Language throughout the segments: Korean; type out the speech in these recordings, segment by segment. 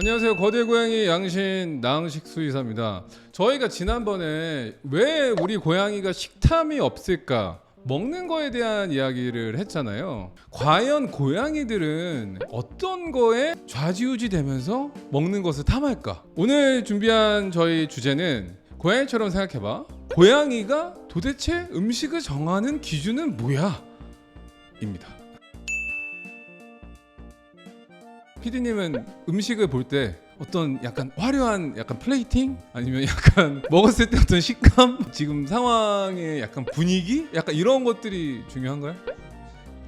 안녕하세요. 거대 고양이 양신 나흥식 수의사입니다. 저희가 지난번에 왜 우리 고양이가 식탐이 없을까? 먹는 거에 대한 이야기를 했잖아요. 과연 고양이들은 어떤 거에 좌지우지 되면서 먹는 것을 탐할까? 오늘 준비한 저희 주제는 고양이처럼 생각해봐. 고양이가 도대체 음식을 정하는 기준은 뭐야? 입니다. 피디님은 음식을 볼 때 어떤 약간 화려한 약간 플레이팅 아니면 약간 먹었을 때 어떤 식감 지금 상황의 약간 분위기 약간 이런 것들이 중요한가요?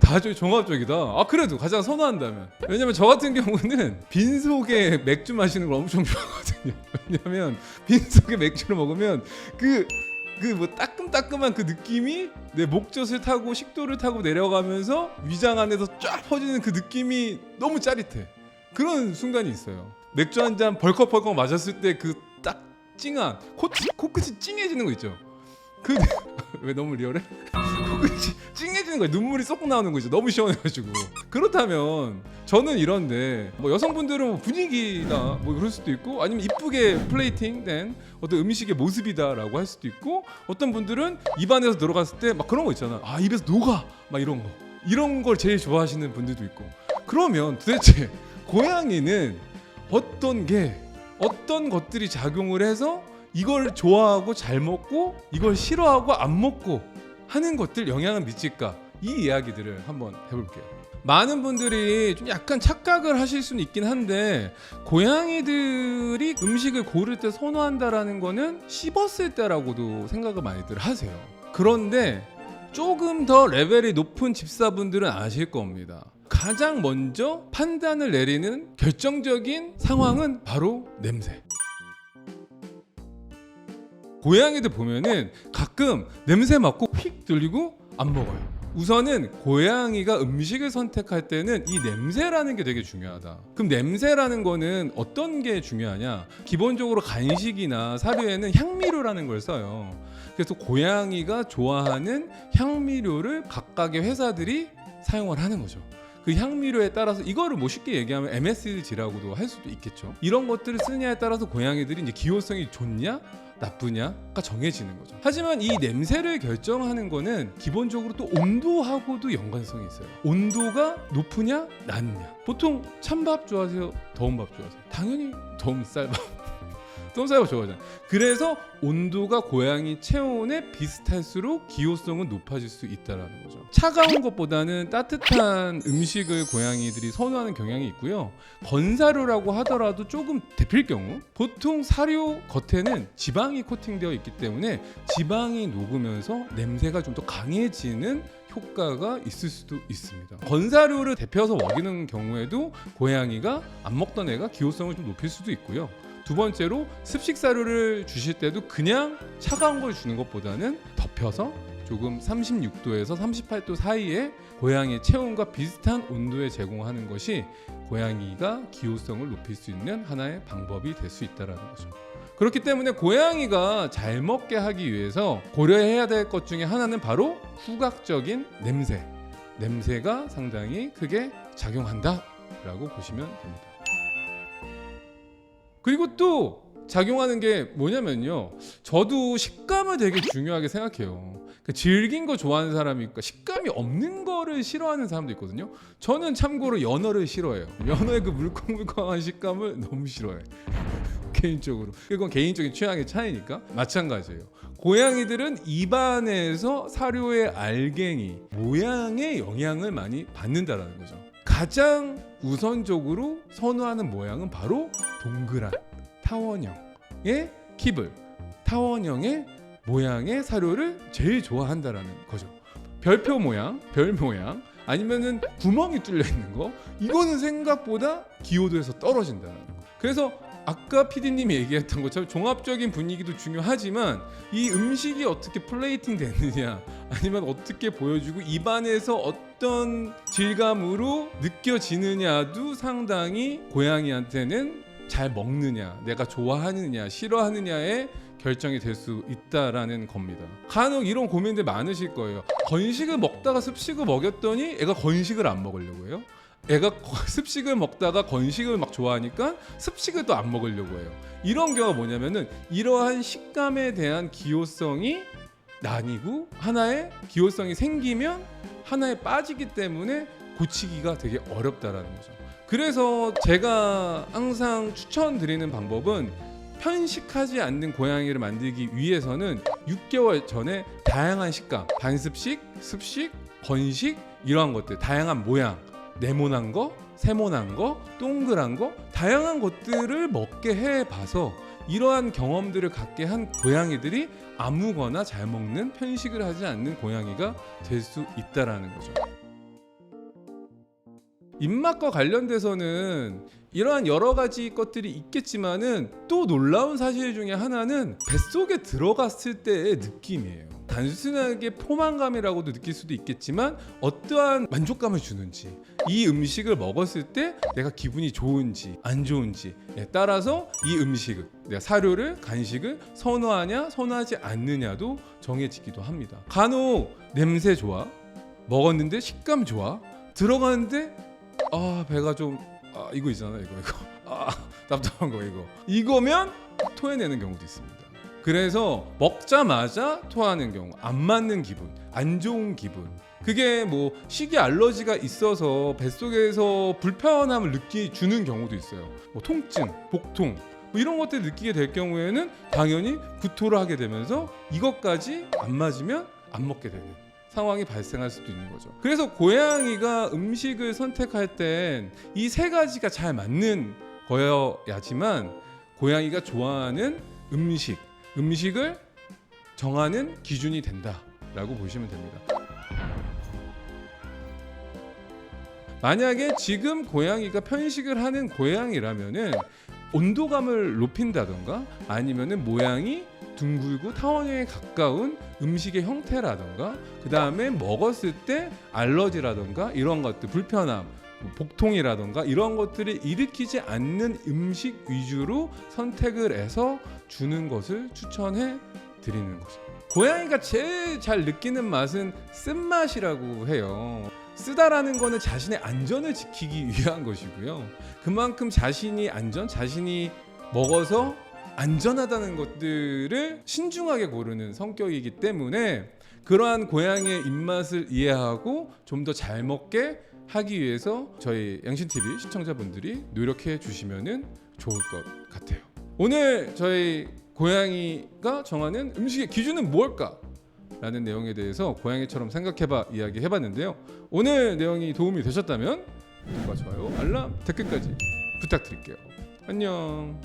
다좀 종합적이다. 아 그래도 가장 선호한다면 왜냐면 저 같은 경우는 빈 속에 맥주 마시는 걸 엄청 좋아하거든요. 왜냐면 빈 속에 맥주를 먹으면 그 그 뭐 따끔따끔한 그 느낌이 내 목젖을 타고 식도를 타고 내려가면서 위장 안에서 쫙 퍼지는 그 느낌이 너무 짜릿해. 그런 순간이 있어요. 맥주 한 잔 벌컥벌컥 마셨을 때 그 딱 찡한 코, 코끝이 찡해지는 거 있죠. 그 왜 너무 리얼해? 코끝이 찡해지는 거예요. 눈물이 쏙 나오는 거죠. 너무 시원해가지고. 그렇다면 저는 이런데 뭐 여성분들은 뭐 분위기다 뭐 그럴 수도 있고 아니면 이쁘게 플레이팅된 어떤 음식의 모습이다라고 할 수도 있고 어떤 분들은 입안에서 들어갔을 때 막 그런 거 있잖아. 아 입에서 녹아 막 이런 거 이런 걸 제일 좋아하시는 분들도 있고. 그러면 도대체 고양이는 어떤 게 어떤 것들이 작용을 해서 이걸 좋아하고 잘 먹고 이걸 싫어하고 안 먹고 하는 것들 영향을 미칠까 이 이야기들을 한번 해볼게요. 많은 분들이 좀 약간 착각을 하실 수는 있긴 한데 고양이들이 음식을 고를 때 선호한다라는 거는 씹었을 때라고도 생각을 많이들 하세요. 그런데 조금 더 레벨이 높은 집사분들은 아실 겁니다. 가장 먼저 판단을 내리는 결정적인 상황은 바로 냄새. 고양이들 보면은 가끔 냄새 맡고 휙 들리고 안 먹어요. 우선은 고양이가 음식을 선택할 때는 이 냄새라는 게 되게 중요하다. 그럼 냄새라는 거는 어떤 게 중요하냐? 기본적으로 간식이나 사료에는 향미료라는 걸 써요. 그래서 고양이가 좋아하는 향미료를 각각의 회사들이 사용을 하는 거죠. 그 향미료에 따라서 이거를 뭐 쉽게 얘기하면 MSG라고도 할 수도 있겠죠. 이런 것들을 쓰냐에 따라서 고양이들이 이제 기호성이 좋냐 나쁘냐가 정해지는 거죠. 하지만 이 냄새를 결정하는 거는 기본적으로 또 온도하고도 연관성이 있어요. 온도가 높으냐 낮냐. 보통 찬밥 좋아하세요? 더운 밥 좋아하세요? 당연히 더운 쌀밥. 더운 쌀밥 좋아하잖아요. 그래서 온도가 고양이 체온에 비슷할수록 기호성은 높아질 수 있다라는 거죠. 차가운 것보다는 따뜻한 음식을 고양이들이 선호하는 경향이 있고요. 건사료라고 하더라도 조금 데필 경우 보통 사료 겉에는 지방이 코팅되어 있기 때문에 지방이 녹으면서 냄새가 좀 더 강해지는 효과가 있을 수도 있습니다. 건사료를 데펴서 먹이는 경우에도 고양이가 안 먹던 애가 기호성을 좀 높일 수도 있고요. 두 번째로 습식 사료를 주실 때도 그냥 차가운 걸 주는 것보다는 덮여서 조금 36도에서 38도 사이에 고양이의 체온과 비슷한 온도에 제공하는 것이 고양이가 기호성을 높일 수 있는 하나의 방법이 될 수 있다라는 거죠. 그렇기 때문에 고양이가 잘 먹게 하기 위해서 고려해야 될 것 중에 하나는 바로 후각적인 냄새. 냄새가 상당히 크게 작용한다라고 보시면 됩니다. 그리고 또 작용하는 게 뭐냐면요. 저도 식감을 되게 중요하게 생각해요. 그 질긴 거 좋아하는 사람이 있고 식감이 없는 거를 싫어하는 사람도 있거든요. 저는 참고로 연어를 싫어해요. 연어의 그 물컹물컹한 식감을 너무 싫어해. 개인적으로. 그건 개인적인 취향의 차이니까 마찬가지예요. 고양이들은 입안에서 사료의 알갱이 모양의 영향을 많이 받는다라는 거죠. 가장 우선적으로 선호하는 모양은 바로 동그란 타원형의 킵을 타원형의 모양의 사료를 제일 좋아한다라는 거죠. 별표 모양, 별 모양 아니면은 구멍이 뚫려 있는 거 이거는 생각보다 기호도에서 떨어진다는 거. 그래서 아까 PD님이 얘기했던 것처럼 종합적인 분위기도 중요하지만 이 음식이 어떻게 플레이팅 되느냐 아니면 어떻게 보여주고 입안에서 어떤 질감으로 느껴지느냐도 상당히 고양이한테는 잘 먹느냐 내가 좋아하느냐 싫어하느냐에 결정이 될 수 있다라는 겁니다. 간혹 이런 고민들 많으실 거예요. 건식을 먹다가 습식을 먹였더니 애가 건식을 안 먹으려고 해요. 애가 거- 습식을 먹다가 건식을 막 좋아하니까 습식을 또 안 먹으려고 해요. 이런 경우가 뭐냐면은 이러한 식감에 대한 기호성이 나뉘고 하나의 기호성이 생기면 하나에 빠지기 때문에 고치기가 되게 어렵다라는 거죠. 그래서 제가 항상 추천드리는 방법은 편식하지 않는 고양이를 만들기 위해서는 6개월 전에 다양한 식감, 반습식, 습식, 건식 이러한 것들, 다양한 모양, 네모난 거, 세모난 거, 동그란 거, 다양한 것들을 먹게 해 봐서 이러한 경험들을 갖게 한 고양이들이 아무거나 잘 먹는 편식을 하지 않는 고양이가 될 수 있다라는 거죠. 입맛과 관련돼서는 이러한 여러 가지 것들이 있겠지만은 또 놀라운 사실 중에 하나는 뱃속에 들어갔을 때의 느낌이에요. 단순하게 포만감이라고도 느낄 수도 있겠지만 어떠한 만족감을 주는지 이 음식을 먹었을 때 내가 기분이 좋은지 안 좋은지에 따라서 이 음식을 내가 사료를 간식을 선호하냐 선호하지 않느냐도 정해지기도 합니다. 간혹 냄새 좋아 먹었는데 식감 좋아 들어가는데 아 배가 좀 아, 이거 있잖아 이거 이거 아 답답한 거 이거 이거면 토해내는 경우도 있습니다. 그래서 먹자마자 토하는 경우 안 맞는 기분 안 좋은 기분 그게 뭐 식이 알러지가 있어서 뱃속에서 불편함을 느끼 주는 경우도 있어요. 뭐 통증, 복통 뭐 이런 것들 느끼게 될 경우에는 당연히 구토를 하게 되면서 이것까지 안 맞으면 안 먹게 되는 상황이 발생할 수도 있는 거죠. 그래서 고양이가 음식을 선택할 땐 이 세 가지가 잘 맞는 거여야지만 고양이가 좋아하는 음식, 음식을 정하는 기준이 된다라고 보시면 됩니다. 만약에 지금 고양이가 편식을 하는 고양이라면은 온도감을 높인다던가 아니면은 모양이 둥글고 타원형에 가까운 음식의 형태라던가 그 다음에 먹었을 때 알러지라던가 이런 것들 불편함 뭐 복통이라던가 이런 것들을 일으키지 않는 음식 위주로 선택을 해서 주는 것을 추천해 드리는 거죠. 고양이가 제일 잘 느끼는 맛은 쓴맛이라고 해요. 쓰다라는 거는 자신의 안전을 지키기 위한 것이고요. 그만큼 자신이 안전, 자신이 먹어서 안전하다는 것들을 신중하게 고르는 성격이기 때문에 그러한 고양이의 입맛을 이해하고 좀 더 잘 먹게 하기 위해서 저희 양신 TV 시청자분들이 노력해 주시면은 좋을 것 같아요. 오늘 저희 고양이가 정하는 음식의 기준은 무엇일까? 라는 내용에 대해서 고양이처럼 생각해봐 이야기 해봤는데요. 오늘 내용이 도움이 되셨다면 구독과 좋아요, 알람, 댓글까지 부탁드릴게요. 안녕.